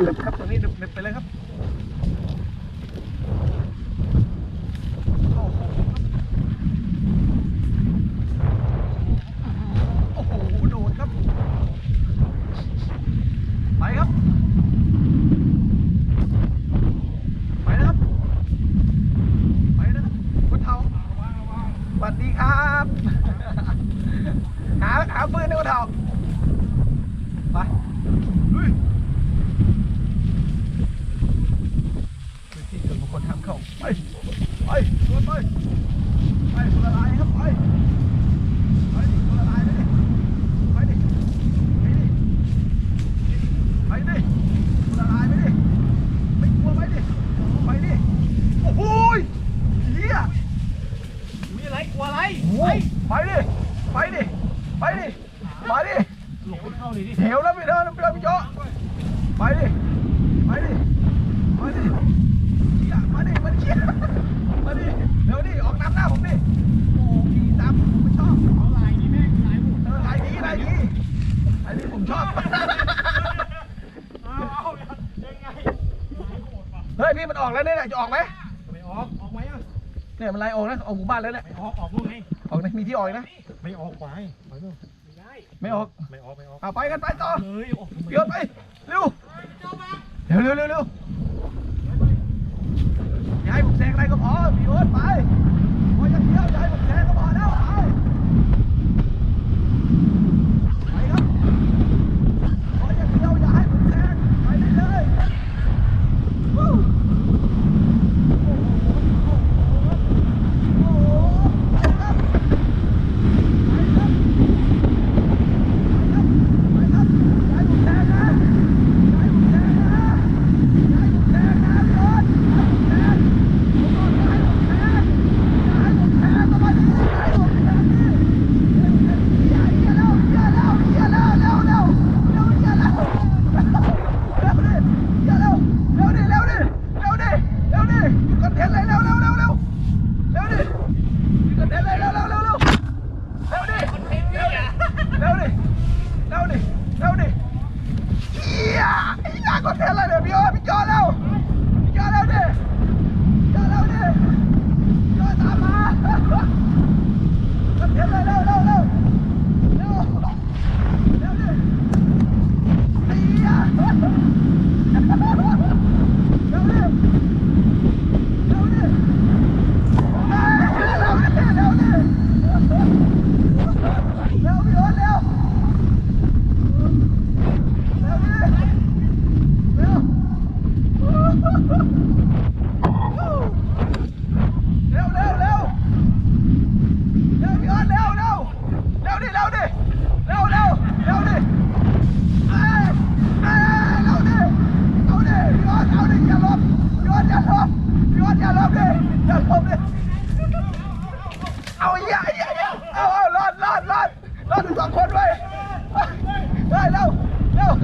หนึบครับตรงนี้หนึบหนึบไปเลยครับโอ้โหโอ้โหโดดครับ ไปครับ ไปนะครับ ไปนะครับคุณเทาสวัสดีครับ หาหาปืนในคุณเทาไปลุยพื้นที่ส่วนบุคคลห้ามเข้า ไป ไปชวน ไปไปคนละลายครับไปไปดิคนละลายไปดิไปดิไปดิไปดิคนละลายไปดิไม่กลัวไปดิไปดิโอ้โหยเฮียมีอะไรกลัวอะไรไปไปดิไปดิไปดิมาดิหลบเข้าเลยดิเหวแล้วไม่เดินไม่เดินไม่เจาะไปดิ ไปดิ มาดิเฮียมาดิมาดิเฮียมาดิเร็วดิ ออกน้ำหน้าผมดิ โอ้ขี่ตามผมไม่ชอบ เอาลายนี่แม่งลายหมด เออไอ้นี้ไอ้นี้ไอ้นี้ผมชอบ เอาเอายังไงลายโหดป่ะ เฮ้ยพี่มันออกแล้วเนี่ยจะออกไหม ไม่ออกออกไหมอะ เนี่ยมันไล่ออกนะออกหมู่บ้านแล้วเนี่ยไม่ออกออกลูกไงออกนะมีที่ออกอีกนะไม่ออกไปไปลูกไม่ได้ไม่ออกไม่ออกไม่ออกเอาไปกันไปต่อเฮ้ยโอ้โหเดี๋ยวไปเร็วเร็วเร็วเร็วเร็วอย่าให้ผมแซงอะไรก็พอพี่โอ๊ตไป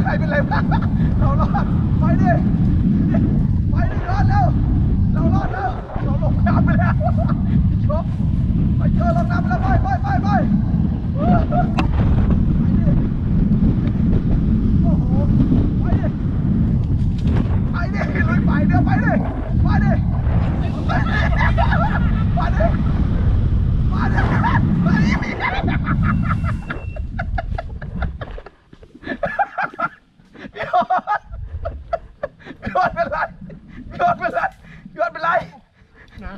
ร็วใครเป็นไรบ้างเรารอดไปดิไปดิรอดแล้ว เรารอดแล้วเราลงน้ำไปแล้วพี่ชมไปเจอลงน้ำไปแล้วไปไปไปไปไปดิโอ้โหไปดิไปดิลุยไปเดี๋ยวไปดิไปดิไปดิไปดิ มาเลยมาเลยพี่โอ๊ตพี่โอ๊ตเป็นไรพี่โอ๊ตเป็นไรพี่โอ๊ตเป็นไรนะ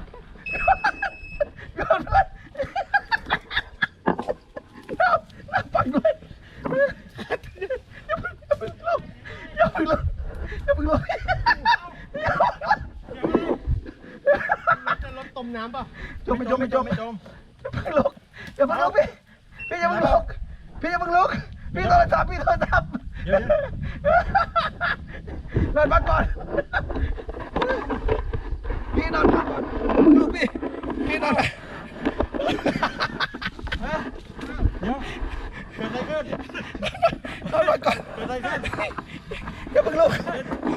พี่โอ๊ตเป็นไรน้ำน้ำปังด้วยอย่าเพิ่งลงอย่าเพิ่งลงอย่าเพิ่งลงจะลดตมน้ำป่ะจมไม่จมไม่จมไม่จมอย่าเพิ่งลงอย่าเพิ่งลงพี่พี่อย่าเพิ่งลุกพี่อย่าเพิ่งลุกพี่โทรศัพท์พี่โทรศัพท์ นอนพักก่อนพี่นอนพักก่อนลุกพี่พี่นอนพักเดี๋ยวเกิดอะไรขึ้นนอนพักก่อนเกิดอะไรขึ้นอย่าเพิ่งลุก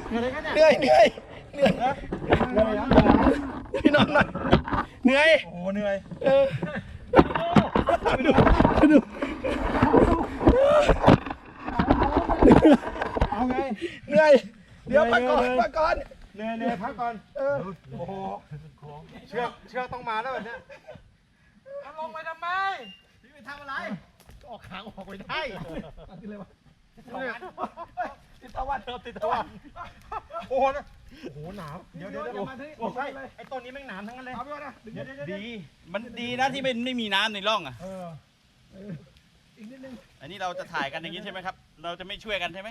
เกิดอะไรขึ้นเหเนี่ยนื่อยเหนื่อยเหนื่อยเหนื่อยนะพี่นอนหน่อยเหนื่อยโอ้โหเหนื่อยเออไปดูไปดู เอาไง เหนื่อย ดี๋ยว พักก่อนพักก่อนเหนื่อยเหนื่อยพักก่อนเออโอ้โหเชือกเชือกต้องมาแล้วแบบเนี้ยเอาลงไปทำไมพี่ไปทำอะไรออกขางออกไปได้ติดเลยวะเนี่ยติดตะวันติดตะวันโอ้โหนะโอ้โหหนาวเดี๋ยวเดี๋ยวเดี๋เดี๋ยยววมาที่นี่โอ้ใช่เลยไอ้ต้นนี้แม่งหนามทั้งนั้นเลยเอาไปก่อนนะเดี๋ยวเดี๋ยวเดี๋ยวดีมันดีนะที่ไม่ไม่มีน้ำในร่องอะเอออีกนิดนึงอันนี้เราจะถ่ายกันอย่างนี้ใช่ไหมครับ เราจะไม่ช่วยกันใช่ไหม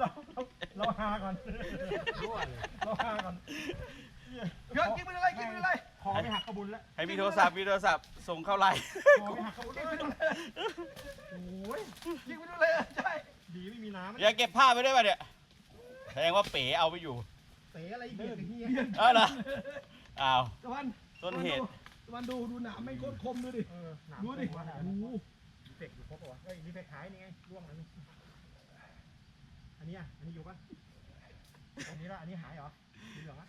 เราเราเราหาก่อนเราหาก่อนเพื่อนกินไปเลยกินไปเลยคอไม่หักขบุญแล้วใครมีโทรศัพท์มีโทรศัพท์ส่งเข้าไลน์คอไม่หักขบุญกินเลไปยเลยโอ้ยกินไปเลยใช่ดีไม่มีน้ำอย่าเก็บผ้าไปด้วยป่ะเนี่ยแสดงว่าเป๋เอาไปอยู่เตะอะไรเบียดเฮียเออเหรออ้าวตะวันต้นเหตุตะวันดูดูหนามไม่โคตรคมดูดิเออหนามดูดิว่าโอ้โหดี เฟกอยู่ครบป่ะวะเฮ้ยดีเฟกหายนี่ไงร่วงอันนี้อันนี้อะอันนี้อยู่ปะอันนี้ละอันนี้หายเหรอสีเหลืองอะ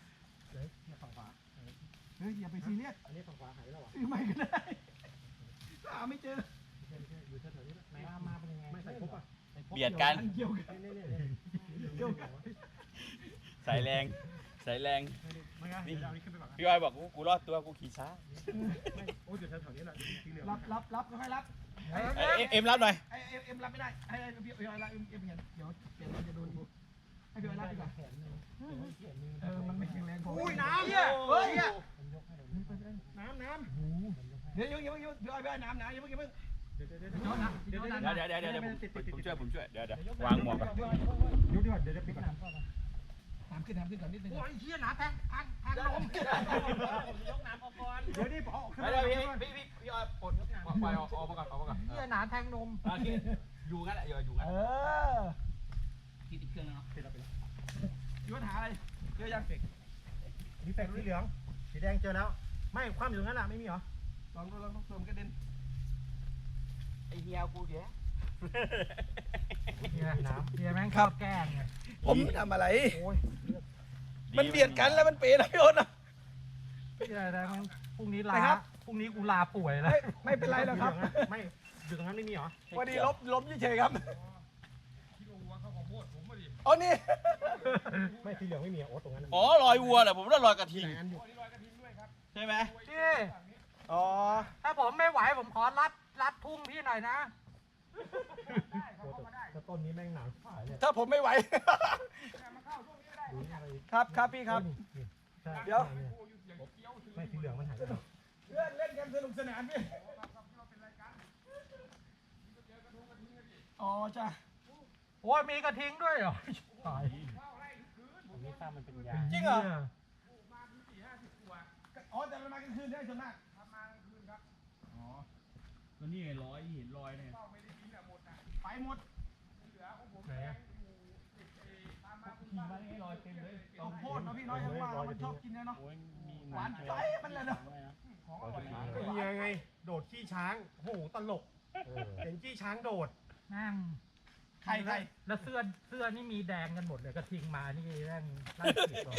เดี๋ยวเนี่ยฝั่งขวาเฮ้ยอย่าไปซีเรียสอันนี้ฝั่งขวาหายแล้วเหรอซื้อใหม่ก็ได้หาไม่เจอไม่ใช่อยู่แถวๆนี้แหละมามาเป็นยังไงไม่ใส่ครบอะเบียดกันเกี่ยวกันนี่นี่นี่เดี๋ยวเดี๋ยวสายแรง สายแรง ไม่งั้นเดี๋ยวเอานี้ขึ้นไปก่อนนะพี่อ้อยบอกกูกูรอดตัวกูขี่ช้า ไม่โอ้ยเดี๋ยวแถวๆนี้แหละสีเหลืองรับรับรับค่อยรับเอ้ย เอ็มเอ็มรับหน่อยไอเอ็มเอ็มรับไม่ได้ไอไอพี่พี่อะไรเอ็มเอ็มเห็นเดี๋ยวเดี๋ยวมันจะโดนกูให้พี่รับดีกว่าเออมันไม่แข็งแรงพออุ้ยน้น้ำเฮ้ยน้ำน้ำเดี๋ยวยังยังยังพี่อ้อยพี่อ้อยน้ำน้ำยังไม่ยังไม่เดี๋ยวเดี๋ยวเดี๋ยวเดี๋ยวนะเดี๋ยวนะเดี๋ยวเดี๋ยวเดี๋ยวเดี๋ยวผมผมช่วยผมช่วยเดี๋ยวเดี๋ยววางหมวกก่อนยุบดีกว่าเดี๋ยวจะปิดก่อน น้ำขึ้นน้ำขึ้นก่อนนิดนึงโอ้ยเฮียหนาแทงทางทางลมยกน้ำออกก่อนเดี๋ยวนี่พอขึ้นเดี๋ยวพี่พี่พี่พี่อ้อยปลดปล่อยออกออกมาก่อนออกมาก่อนเฮียหนาแทงนมโอเคอยู่งั้นแหละอยู่อยู่งั้นเออคิดอีกเครื่องนึงเนาะปิดแล้วปิดแล้วพี่ว่าหาอะไรเจอยังดีแฟกสีเหลืองสีแดงเจอแล้ว ไม่ความอยู่ตรงนั้นแหละไม่มีเหรอลองลองลองเติมกระเด็นไอเฮียกูเดี๋ยว เฮียน้ำเฮียแม่งชอบแกล้งไงผมทำอะไร โอ้ยมันเบียดกันแล้วมันเป๋นะพี่โอ๊ตนะเฮียอะไรมันพรุ่งนี้ลานะครับ พรุ่งนี้กูลาป่วยแล้วไม่ไม่เป็นไรหรอกครับไม่อยู่ตรงนั้นไม่มีเหรอพอดีลบลบเฉยๆครับอ๋อนี่ไม่สีเหลืองไม่มีโอ้ตรงนั้นอ๋อลอยวัวเหรอผมว่าลอยกระทิงอันอยู่ใช่ไหมพี่อ๋อถ้าผมไม่ไหวผมขอรัดรัดทุ่งพี่หน่อยนะโอ้ แต่ต้นนี้แม่งหนาวขายเลยถ้าผมไม่ไหว ดูนี่อะไรครับครับพี่ครับ นี่ใช่เดี๋ยว ไม่สีเหลืองมันหายไปแล้วเล่นเล่นกันสนุกสนานพี่อ๋อจ้ะโอ้ยมีกระทิงด้วยเหรอตายอันนี้ถ้ามันเป็นยาจริงเหรออ๋อแต่มันมากลางคืนได้ส่วนมากอ๋อแล้วนี่ลอยเห็นลอยเนี่ยไปหมด ไหนอะข้าวโพดเนาะพี่น้อยทั้งว่ามันชอบกินเนี่ยเนาะหวานจ้อยมันเลยเนาะก็เฮียไง โดดขี้ช้างโอ้โหตลกเห็นขี้ช้างโดดแม่งใครใครแล้วเสื้อเสื้อนี่มีแดงกันหมดเลยกระทิงมานี่แม่งไล่ขีดก่อน